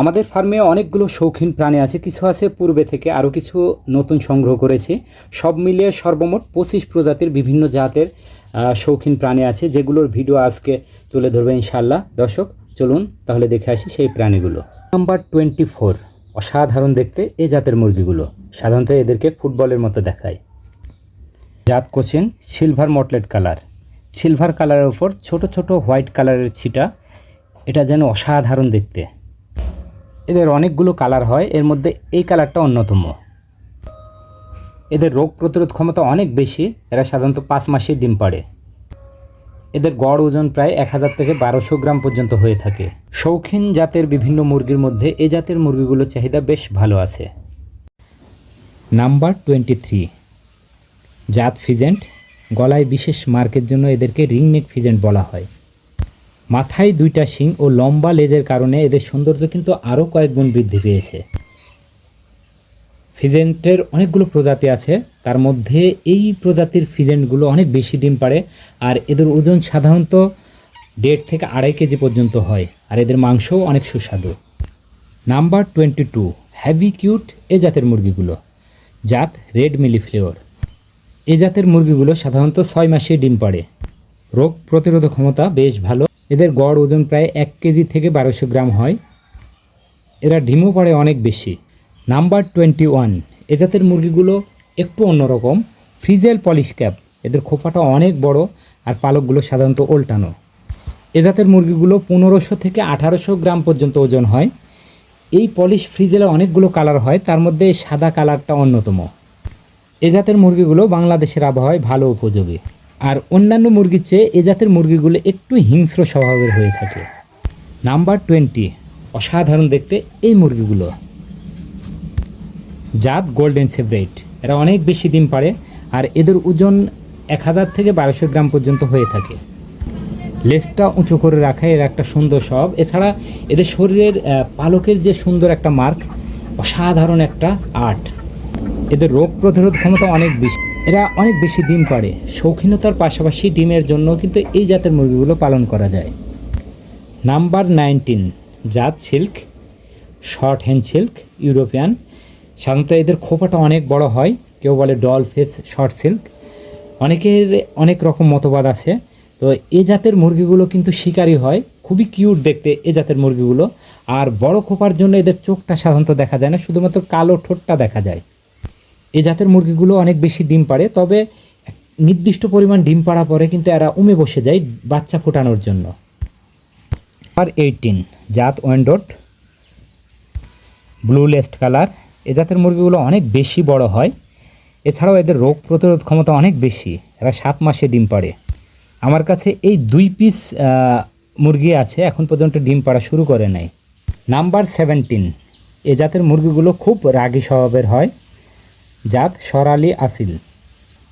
আমাদের ফার্মে অনেকগুলো শৌখিন প্রাণী আছে, কিছু আছে পূর্বে থেকে, আরও কিছু নতুন সংগ্রহ করেছি। সব মিলিয়ে সর্বমোট পঁচিশ প্রজাতির বিভিন্ন জাতের শৌখিন প্রাণী আছে, যেগুলোর ভিডিও আজকে তুলে ধরবে ইনশাল্লাহ দর্শক, চলুন তাহলে দেখে আসি সেই প্রাণীগুলো। নাম্বার টোয়েন্টি ফোর অসাধারণ দেখতে এই জাতের মুরগিগুলো। সাধারণত এদেরকে ফুটবলের মতো দেখায়। জাত Cochin silver mottled colour. Silver কালারের ওপর ছোট ছোট হোয়াইট কালারের ছিটা, এটা যেন অসাধারণ দেখতে। এদের অনেকগুলো কালার হয়, এর মধ্যে এই কালারটা অন্যতম। এদের রোগ প্রতিরোধ ক্ষমতা অনেক বেশি, এরা সাধারণত পাঁচ মাসে ডিম পাড়ে। এদের গড় ওজন প্রায় এক হাজার থেকে বারোশো গ্রাম পর্যন্ত হয়ে থাকে। শৌখিন জাতের বিভিন্ন মুরগির মধ্যে এ জাতের মুরগিগুলোর চাহিদা বেশ ভালো আছে। নাম্বার টোয়েন্টি থ্রি জাত ফিজেন্ট। গলায় বিশেষ মার্কের জন্য এদেরকে রিংনেক ফিজেন্ট বলা হয়। মাথায় দুইটা শিং ও লম্বা লেজের কারণে এদের সৌন্দর্য কিন্তু আরও কয়েক গুণ বৃদ্ধি পেয়েছে। ফিজেন্টের অনেকগুলো প্রজাতি আছে, তার মধ্যে এই প্রজাতির ফিজেন্টগুলো অনেক বেশি ডিম পাড়ে, আর এদের ওজন সাধারণত দেড় থেকে আড়াই কেজি পর্যন্ত হয়, আর এদের মাংসও অনেক সুস্বাদু। Number twenty two heavy cute এ জাতের মুরগিগুলো। জাত রেড মিলি ফ্লেওর। এ জাতের মুরগিগুলো সাধারণত ছয় মাসে ডিম পাড়ে। রোগ প্রতিরোধ ক্ষমতা বেশ ভালো। এদের গড় ওজন প্রায় এক কেজি থেকে বারোশো গ্রাম হয়। এরা ডিমও পাড়ে অনেক বেশি। নাম্বার টোয়েন্টি ওয়ান, এ জাতের মুরগিগুলো একটু অন্যরকম। ফ্রিজেল পলিশ ক্যাপ, এদের খোপাটা অনেক বড় আর পালকগুলো সাধারণত ওল্টানো। এ জাতের মুরগিগুলো পনেরোশো থেকে আঠারোশো গ্রাম পর্যন্ত ওজন হয়। এই পলিশ ফ্রিজেলে অনেকগুলো কালার হয়, তার মধ্যে সাদা কালারটা অন্যতম। এ জাতের মুরগিগুলো বাংলাদেশের আবহাওয়ায় ভালো উপযোগী। আর অন্যান্য মুরগির চেয়ে এ জাতের মুরগিগুলো একটু হিংস্র স্বভাবের হয়ে থাকে। নাম্বার টোয়েন্টি, অসাধারণ দেখতে এই মুরগিগুলো। জাত গোল্ডেন সেভরেট এরা অনেক বেশি ডিম পারে আর এদের ওজন এক হাজার থেকে বারোশো গ্রাম পর্যন্ত হয়ে থাকে। লেজটা উঁচু করে রাখা এর একটা সুন্দর স্বভাব। এছাড়া এদের শরীরের পালকের যে সুন্দর একটা মার্ক, অসাধারণ একটা আর্ট। এদের রোগ প্রতিরোধ ক্ষমতা অনেক বেশি। এরা অনেক বেশি ডিম পাড়ে। শৌখিনতার পাশাপাশি ডিমের জন্য কিন্তু এই জাতের মুরগিগুলো পালন করা যায়। নাম্বার নাইনটিন, জাত silk, short hand silk, European. সাধারণত এদের খোপাটা অনেক বড় হয়, কেউ বলে ডল ফেস শর্ট সিল্ক। অনেকের অনেক রকম মতবাদ আছে। তো এ জাতের মুরগিগুলো কিন্তু শিকারি হয়, খুবই কিউট দেখতে এ জাতের মুরগিগুলো। আর বড় খোপার জন্য এদের চোখটা সাধারণত দেখা যায় না, শুধুমাত্র কালো ঠোঁটটা দেখা যায়। এ জাতের মুরগিগুলো অনেক বেশি ডিম পাড়ে, তবে নির্দিষ্ট পরিমাণ ডিম পাড়া পরে কিন্তু এরা উমে বসে যায় বাচ্চা ফোটানোর জন্য। আর এইটিন জাত ওয়েন্ডোট ব্লু লেস্ট কালার এ জাতের মুরগিগুলো অনেক বেশি বড় হয়। এছাড়াও এদের রোগ প্রতিরোধ ক্ষমতা অনেক বেশি, এরা সাত মাসে ডিম পাড়ে। আমার কাছে এই দুই পিস মুরগি আছে, এখন পর্যন্ত ডিম পাড়া শুরু করে নাই। নাম্বার সেভেন্টিন এ জাতের মুরগিগুলো খুব রাগী স্বভাবের হয়। জাত সরালি আসিল।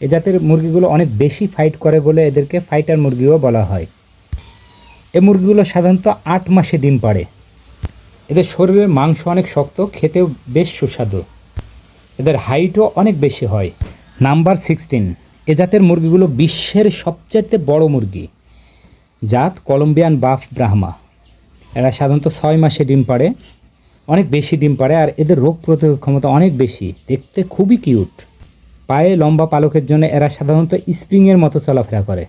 এ জাতের মুরগিগুলো অনেক বেশি ফাইট করে বলে এদেরকে ফাইটার মুরগিও বলা হয়। এ মুরগিগুলো সাধারণত আট মাসে ডিম পাড়ে। এদের শরীরের মাংস অনেক শক্ত, খেতেও বেশ সুস্বাদু। এদের হাইটও অনেক বেশি হয়। নাম্বার সিক্সটিন এ জাতের মুরগিগুলো বিশ্বের সবচাইতে বড় মুরগি। জাত কলম্বিয়ান বাফ ব্রাহ্মা। এরা সাধারণত ছয় মাসে ডিম পাড়ে। অনেক বেশি ডিম পাড়ে আর এদের রোগ প্রতিরোধ ক্ষমতা অনেক বেশি। দেখতে খুবই কিউট। পায়ে লম্বা পালকের জন্য এরা সাধারণত স্প্রিংয়ের মতো চলাফেরা করে।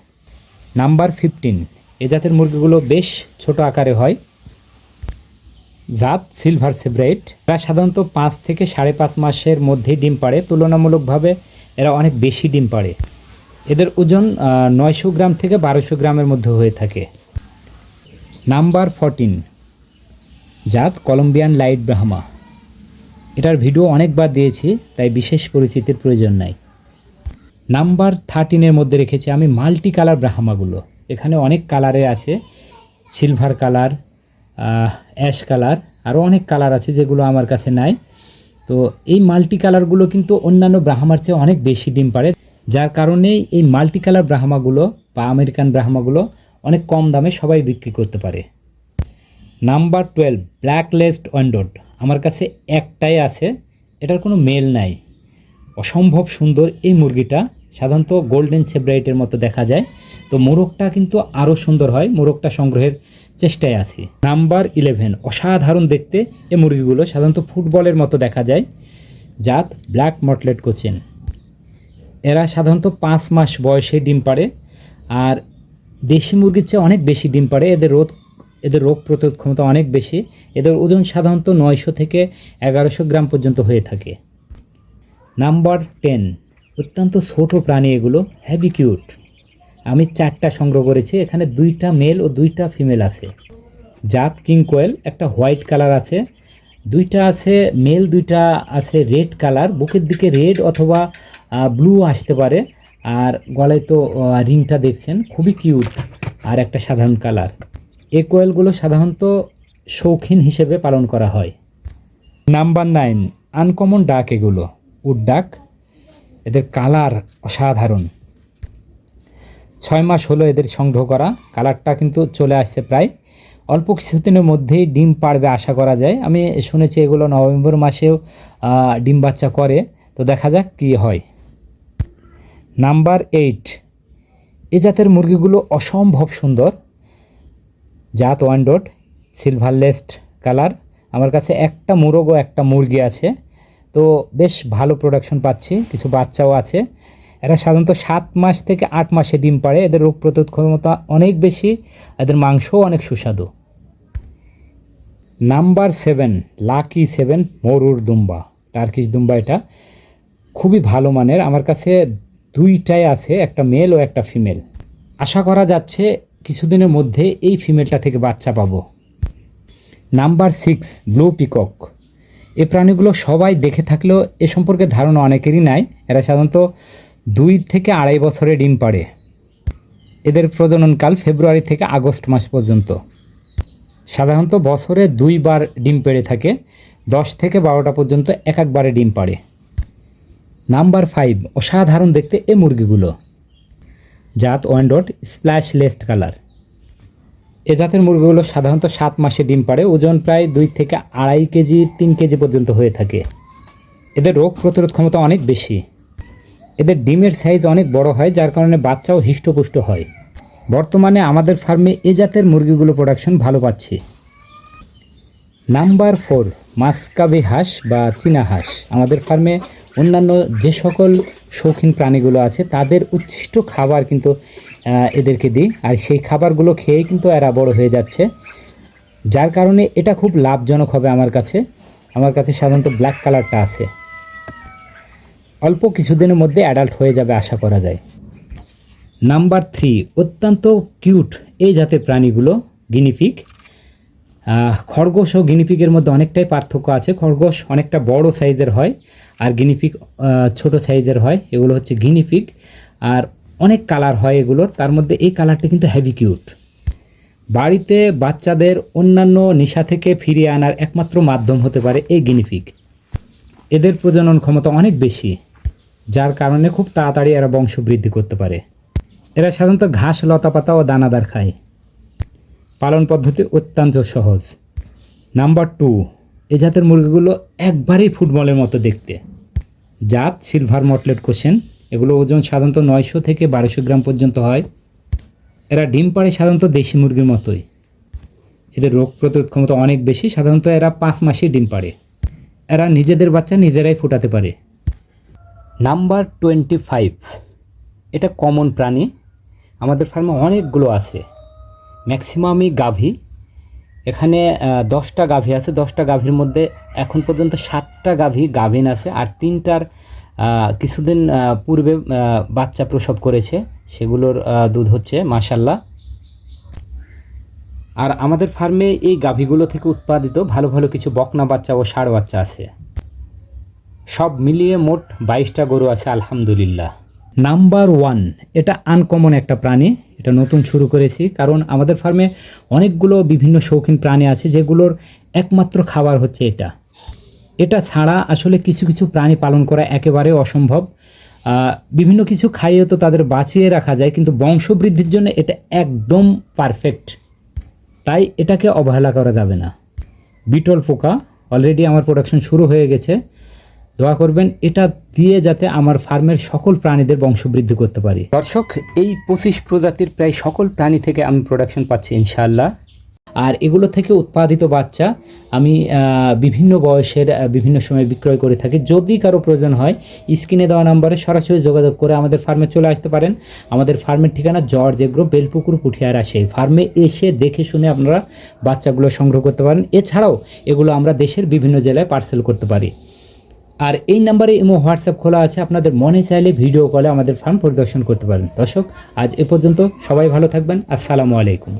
নাম্বার ফিফটিন, এ জাতের মুরগিগুলো বেশ ছোট আকারে হয়। জাত সিলভার সেব্রাইট। এরা সাধারণত পাঁচ থেকে সাড়ে পাঁচ মাসের মধ্যেই ডিম পাড়ে। তুলনামূলকভাবে এরা অনেক বেশি ডিম পাড়ে। এদের ওজন নয়শো গ্রাম থেকে বারোশো গ্রামের মধ্যে হয়ে থাকে। নাম্বার ফরটিন জাত কলম্বিয়ান লাইট ব্রাহ্মা। এটার ভিডিও অনেকবার দিয়েছি, তাই বিশেষ পরিচিতির প্রয়োজন নাই। নাম্বার থার্টিনের মধ্যে রেখেছি আমি মাল্টি কালার ব্রাহ্মাগুলো। এখানে অনেক কালারে আছে, সিলভার কালার অ্যাশ কালার, আরও অনেক কালার আছে যেগুলো আমার কাছে নাই। তো এই মাল্টি কালারগুলো কিন্তু অন্যান্য ব্রাহ্মার চেয়ে অনেক বেশি ডিম পারে যার কারণেই এই মাল্টি কালার ব্রাহ্মাগুলো বা আমেরিকান ব্রাহ্মাগুলো অনেক কম দামে সবাই বিক্রি করতে পারে। Number twelve black laced Wyandotte আমার কাছে একটাই আছে, এটার কোনো মেল নাই। অসম্ভব সুন্দর এই মুরগিটা, সাধারণত গোল্ডেন সেব্রাইটের মতো দেখা যায়। তো মোরগটা কিন্তু আরও সুন্দর হয়, মোরগটা সংগ্রহের চেষ্টায় আছি। নাম্বার ইলেভেন অসাধারণ দেখতে এই মুরগিগুলো, সাধারণত ফুটবলের মতো দেখা যায়, জাত ব্ল্যাক মটলেট কোচেন এরা সাধারণত পাঁচ মাস বয়সে ডিম পাড়ে, আর দেশি মুরগির চেয়ে অনেক বেশি ডিম পাড়ে, এদের রোগ এদের রোগ প্রতিরোধ ক্ষমতা অনেক বেশি। এদের ওজন সাধারণত নয়শো থেকে এগারোশো গ্রাম পর্যন্ত হয়ে থাকে। নাম্বার টেন, অত্যন্ত ছোট প্রাণী এগুলো হ্যাভি কিউট আমি চারটা সংগ্রহ করেছি, এখানে দুইটা মেল ও দুইটা ফিমেল আছে। জাত কিং কোয়েল, একটা হোয়াইট কালার আছে, দুইটা আছে মেল দুইটা আছে রেড কালার। বুকের দিকে রেড অথবা ব্লু আসতে পারে, আর গলায় তো রিংটা দেখছেন, খুবই কিউট আর একটা সাধারণ কালার। এই কোয়েলগুলো সাধারণত শৌখিন হিসেবে পালন করা হয়। নাম্বার নাইন, আনকমন ডাক এগুলো। উড ডাক, এদের কালার অসাধারণ। ছয় মাস হলো এদের সংগ্রহ করা। কালারটা কিন্তু চলে আসছে প্রায়। অল্প কিছুদিনের মধ্যেই ডিম পাড়বে আশা করা যায়। আমি শুনেছি এগুলো নভেম্বর মাসেও ডিম বাচ্চা করে। তো দেখা যাক কী হয়। নাম্বার এইট, এ জাতের মুরগিগুলো অসম্ভব সুন্দর। জাত one dot silver laced colour আমার কাছে একটা মোরগ ও একটা মুরগি আছে। তো বেশ ভালো প্রোডাকশন পাচ্ছি, কিছু বাচ্চাও আছে। এরা সাধারণত সাত মাস থেকে আট মাসে ডিম পাড়ে। এদের রোগ প্রতিরোধ ক্ষমতা অনেক বেশি, এদের মাংসও অনেক সুস্বাদু। নাম্বার সেভেন লাকি সেভেন মরুর দুম্বা। টার্কিশ দুম্বা এটা। খুবই ভালো মানের। আমার কাছে দুইটাই আছে, একটা মেল ও একটা ফিমেল আশা করা যাচ্ছে কিছুদিনের মধ্যে এই ফিমেলটা থেকে বাচ্চা পাবো। Number six, blue peacock. এই প্রাণীগুলো সবাই দেখে থাকলেও এ সম্পর্কে ধারণা অনেকেরই নাই। এরা সাধারণত দুই থেকে আড়াই বছরে ডিম পাড়ে। এদের প্রজননকাল ফেব্রুয়ারি থেকে আগস্ট মাস পর্যন্ত। সাধারণত বছরে দুইবার ডিম পেড়ে থাকে, দশ থেকে বারোটা পর্যন্ত এক একবারে ডিম পাড়ে। নাম্বার ফাইভ, অসাধারণ দেখতে এ মুরগিগুলো। জাত one dot splash laced colour এ জাতের মুরগিগুলো সাধারণত সাত মাসে ডিম পাড়ে, ওজন প্রায় দুই থেকে আড়াই কেজি, তিন কেজি পর্যন্ত হয়ে থাকে। এদের রোগ প্রতিরোধ ক্ষমতা অনেক বেশি। এদের ডিমের সাইজ অনেক বড় হয়, যার কারণে বাচ্চাও হৃষ্টপুষ্ট হয়। বর্তমানে আমাদের ফার্মে এ জাতের মুরগিগুলো প্রোডাকশন ভালো পাচ্ছে। নাম্বার ফোর মাসকাবি হাঁস বা চীনা হাঁস। আমাদের ফার্মে অন্যান্য যে সকল শৌখিন প্রাণীগুলো আছে, তাদের উচ্ছিষ্ট খাবার কিন্তু এদেরকে দিই। আর সেই খাবারগুলো খেয়েই কিন্তু এরা বড় হয়ে যাচ্ছে। যার কারণে এটা খুব লাভজনক হবে আমার কাছে। আমার কাছে সাধারণত ব্ল্যাক কালারটা আছে। অল্প কিছুদিনের মধ্যে অ্যাডাল্ট হয়ে যাবে আশা করা যায়। নাম্বার থ্রি অত্যন্ত কিউট এই জাতের প্রাণীগুলো গিনিফিক খরগোশ ও গিনিপিকের মধ্যে অনেকটাই পার্থক্য আছে। খরগোশ অনেকটা বড় সাইজের হয়। আর গিনিপিক আহ, ছোট সাইজের হয় এগুলো হচ্ছে গিনিপিক আর অনেক কালার হয় এগুলোর। তার মধ্যে এই কালারটা কিন্তু হেভি কিউট বাড়িতে বাচ্চাদের অন্যান্য নেশা থেকে ফিরিয়ে আনার একমাত্র মাধ্যম হতে পারে এই গিনিপিক এদের প্রজনন ক্ষমতা অনেক বেশি যার কারণে খুব তাড়াতাড়ি এরা বংশ বৃদ্ধি করতে পারে। এরা সাধারণত ঘাস লতাপাতা ও দানাদার খায়। পালন পদ্ধতি অত্যন্ত সহজ। নাম্বার টু এ জাতের মুরগিগুলো একবারেই ফুটবলের মতো দেখতে। জাত সিলভার মটলেট কোশ্চেন এগুলো ওজন সাধারণত নয়শো থেকে বারোশো গ্রাম পর্যন্ত হয়। এরা ডিম পাড়ে সাধারণত দেশি মুরগির মতোই। এদের রোগ প্রতিরোধ ক্ষমতা অনেক বেশি, সাধারণত এরা পাঁচ মাসেই ডিম পাড়ে। এরা নিজেদের বাচ্চা নিজেরাই ফোটাতে পারে। নাম্বার টোয়েন্টি ফাইভ এটা কমন প্রাণী। আমাদের ফার্মে অনেকগুলো আছে। ম্যাক্সিমামই গাভী। এখানে দশটা গাভী আছে। দশটা গাভীর মধ্যে এখন পর্যন্ত সাতটা গাভী গাভীন আছে আর তিনটার কিছুদিন পূর্বে বাচ্চা প্রসব করেছে। সেগুলোর দুধ হচ্ছে মাসাল্লাহ আর আমাদের ফার্মে এই গাভীগুলো থেকে উৎপাদিত ভালো ভালো কিছু বকনা বাচ্চা ও ষাঁড় বাচ্চা আছে। সব মিলিয়ে মোট বাইশটা গরু আছে, আলহামদুলিল্লাহ। নাম্বার ওয়ান, এটা আনকমন একটা প্রাণী, এটা নতুন শুরু করেছি, কারণ আমাদের ফার্মে অনেকগুলো বিভিন্ন শৌখিন প্রাণী আছে, যেগুলোর একমাত্র খাবার হচ্ছে এটা। এটা ছাড়া আসলে কিছু কিছু প্রাণী পালন করা একেবারে অসম্ভব। বিভিন্ন কিছু খাইয়ে তো তাদের বাঁচিয়ে রাখা যায়, কিন্তু বংশবৃদ্ধির জন্য এটা একদম পারফেক্ট। তাই এটাকে অবহেলা করা যাবে না। বিটল পোকা, অলরেডি আমার প্রোডাকশন শুরু হয়ে গেছে। দোয়া করবেন এটা দিয়ে যাতে আমার ফার্মের সকল প্রাণীদের বংশবৃদ্ধি করতে পারি। দর্শক এই পঁচিশ প্রজাতির প্রায় সকল প্রাণী থেকে আমি প্রোডাকশন পাচ্ছি ইনশাআল্লাহ। আর এগুলো থেকে উৎপাদিত বাচ্চা আমি বিভিন্ন বয়সের বিভিন্ন সময় বিক্রয় করে থাকি। যদি কারও প্রয়োজন হয় স্ক্রিনে দেওয়া নাম্বারে সরাসরি যোগাযোগ করে আমাদের ফার্মে চলে আসতে পারেন। আমাদের ফার্মের ঠিকানা জর্জ এগ্রো বেলপুকুর কুঠিয়ার আসে। ফার্মে এসে দেখে শুনে আপনারা বাচ্চাগুলো সংগ্রহ করতে পারেন। এছাড়াও এগুলো আমরা দেশের বিভিন্ন জেলায় পার্সেল করতে পারি। আর এই নাম্বারে ইমো, হোয়াটসঅ্যাপ খোলা আছে। আপনাদের মনে চাইলে ভিডিও কলে আমাদের ফার্ম পরিদর্শন করতে পারেন। দর্শক, আজ এ পর্যন্ত সবাই ভালো থাকবেন। আসসালামু আলাইকুম।